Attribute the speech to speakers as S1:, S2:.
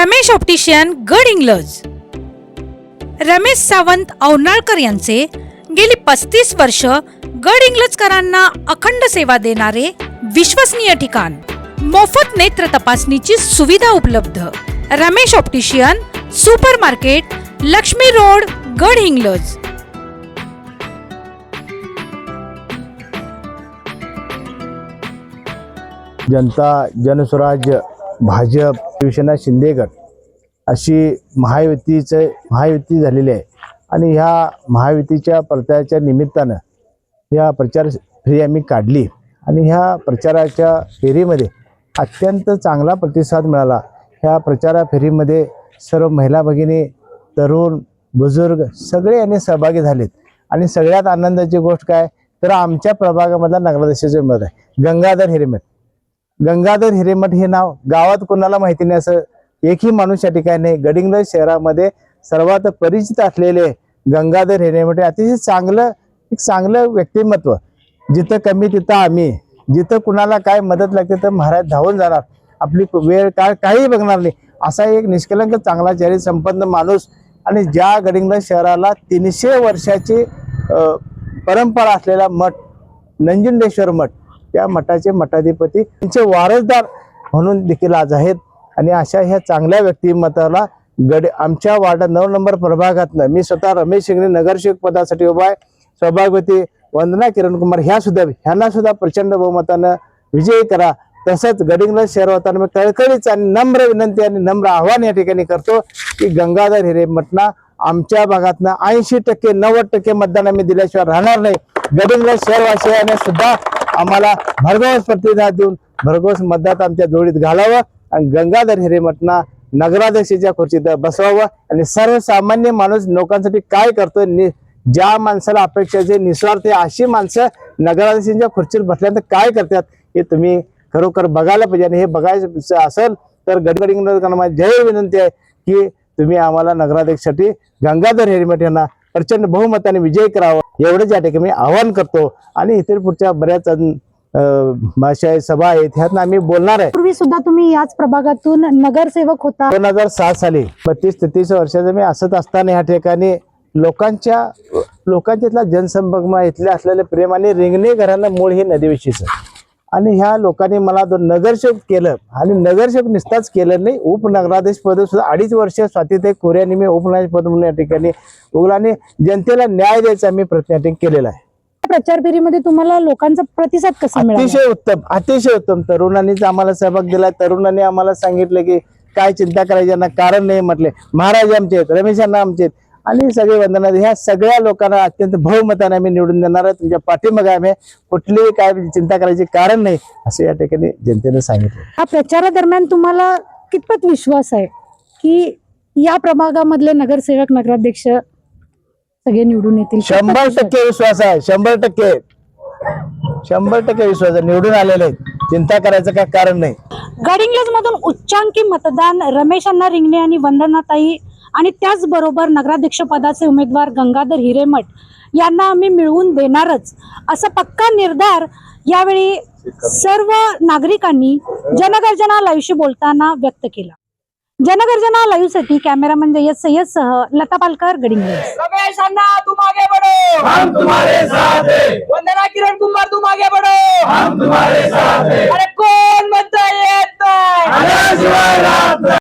S1: Ramesh optician गड इंग्लज रमेश सावंत औनाळकर यांचे गेली पस्तीस वर्ष गड इंग्लजकरांना अखंड सेवा देणारे विश्वसनीय ठिकाण. मोफत नेत्र तपासणीची सुविधा उपलब्ध. Ramesh optician supermarket Laxmi road Gadhinglaj
S2: जनता जनस्वराज्य भाजप शिवसेना शिंदेगड अशी महायुतीचं महायुती झालेली आहे. आणि ह्या महायुतीच्या प्रचाराच्या निमित्तानं ह्या प्रचार फेरी आम्ही काढली. आणि ह्या प्रचाराच्या फेरीमध्ये अत्यंत चांगला प्रतिसाद मिळाला. ह्या प्रचारा फेरीमध्ये सर्व महिला भगिनी तरुण बुजुर्ग सगळे यांनी सहभागी झालेत. आणि सगळ्यात आनंदाची गोष्ट काय? तर आमच्या प्रभागामधला नगराध्यक्षाचे मत आहे. गंगाधर हिरेमठ गंगाधर हिरेमठ हे नाव गावात कोणाला माहिती नाही असं एकही माणूस या ठिकाणी नाही. गडिंग्लज शहरामध्ये सर्वात परिचित असलेले गंगाधर हिरेमठ हे अतिशय चांगलं एक चांगलं व्यक्तिमत्व. जिथं कमी तिथं आम्ही. जिथं कुणाला काय मदत लागते तर महाराज धावून जाणार. आपली वेळ काळ काही बघणार नाही. असा एक निष्कलंक चांगला चरित्र संपन्न माणूस आणि ज्या गडिंग्लज शहराला तीनशे वर्षाची परंपरा असलेला मठ नंजुंडेश्वर मठ त्या मठाचे मठाधिपती त्यांचे वारसदार म्हणून देखील आज आहेत. आणि अशा ह्या चांगल्या व्यक्तिमत्वाला गड आमच्या वार्ड नऊ नंबर प्रभागातनं मी स्वतः रमेश शिंगणे नगरसेवक पदासाठी उभा आहे. सौभाग्यवती वंदना किरण कुमार ह्या सुद्धा ह्यांना सुद्धा प्रचंड बहुमतानं विजयी करा. तसंच गडिंगला शहर होताना मी कळकळीच आणि नम्र विनंती आणि नम्र आव्हान या ठिकाणी करतो की गंगाधर हिरे मटना आमच्या भागातनं ऐंशी टक्के नव्वद टक्के मतदान आम्ही दिल्याशिवाय राहणार नाही. गडिंग्लज शहरवासियाने सुद्धा आम्हाला भरघोस प्रतिसाद देऊन भरघोस मतदात आमच्या जोडीत घालावं आणि गंगाधर हिरेमठना नगराध्यक्षाच्या खुर्चीत बसवावं. आणि सर्वसामान्य माणूस लोकांसाठी काय करतो नि- ज्या माणसाला अपेक्षा जे निस्वार्थ आहे, अशी माणसं नगराध्यक्षांच्या खुर्चीवर बसल्यानंतर काय करतात? हे तुम्ही खरोखर बघायला पाहिजे. आणि हे बघायचं असेल तर गडगडिंग माझी जय विनंती आहे की तुम्ही आम्हाला नगराध्यक्षासाठी गंगाधर हेरमेट यांना प्रचंड बहुमताने विजय करावा. एवढंच या ठिकाणी मी आवाहन करतो. आणि इतर पुढच्या बऱ्याच भाषा सभा आहेत ह्यातनं आम्ही बोलणार आहे.
S3: पूर्वी सुद्धा तुम्ही याच प्रभागातून नगरसेवक होता.
S2: दोन हजार सात साली बत्तीस तेहतीस वर्षाचं मी असत असताना ह्या ठिकाणी लोकांच्या लोकांच्या इथला जनसंपर्क इथल्या असलेले प्रेम आणि रिंगणे घरानं मूळ हे नदीविषयीचं. आणि ह्या लोकांनी मला नगरसेवक केलं आणि नगरसेवक निस्ताच केलं नाही उपनगराधीश पद सुद्धा अडीच वर्ष स्वातीताई कोऱ्याने मी उपनगराधीश पद म्हणून या ठिकाणी उगला आणि जनतेला न्याय द्यायचा मी प्रयत्न केलेला आहे.
S3: प्रचार फेरीमध्ये तुम्हाला लोकांचा प्रतिसाद कसा
S2: अतिशय उत्तम अतिशय उत्तम. तरुणांनीच आम्हाला सहभाग दिला तरुणांनी आम्हाला सांगितलं की काय चिंता करायची यांना कारण नाही म्हटले. महाराज आमचे आहेत रमेशांना आमचे आहेत. आणि सगळे वंदना ह्या सगळ्या लोकांना अत्यंत बहुमताने आम्ही निवडून देणार आहे तुमच्या पाठीमागे आम्ही कुठलीही काय चिंता करायची कारण नाही असं या ठिकाणी जनतेने सांगितलं.
S3: हा प्रचारादरम्यान तुम्हाला कितपत विश्वास आहे की या प्रभागामधले नगरसेवक नगराध्यक्ष सगळे निवडून येतील?
S2: शंभर टक्के विश्वास आहे शंभर टक्के. शंभर टक्के विश्वास आहे. निवडून आलेले चिंता करायचं काय कारण नाही.
S3: गडिंग्लज मधून उच्चांकी मतदान रमेश अण्णा रिंगणे आणि वंदनाताई आणि त्याचबरोबर नगराध्यक्ष पदाचे उमेदवार गंगाधर हिरेमठ यांना आम्ही मिळवून देणारच असा पक्का निर्धार यावेळी सर्व नागरिकांनी जनगर्जना लाईव्हशी बोलताना व्यक्त केला. जनगर्जना लाईव्हसाठी कॅमेरामन जय्यद सय्यद सह लता पालकर
S4: हैं.
S5: वंदना किरण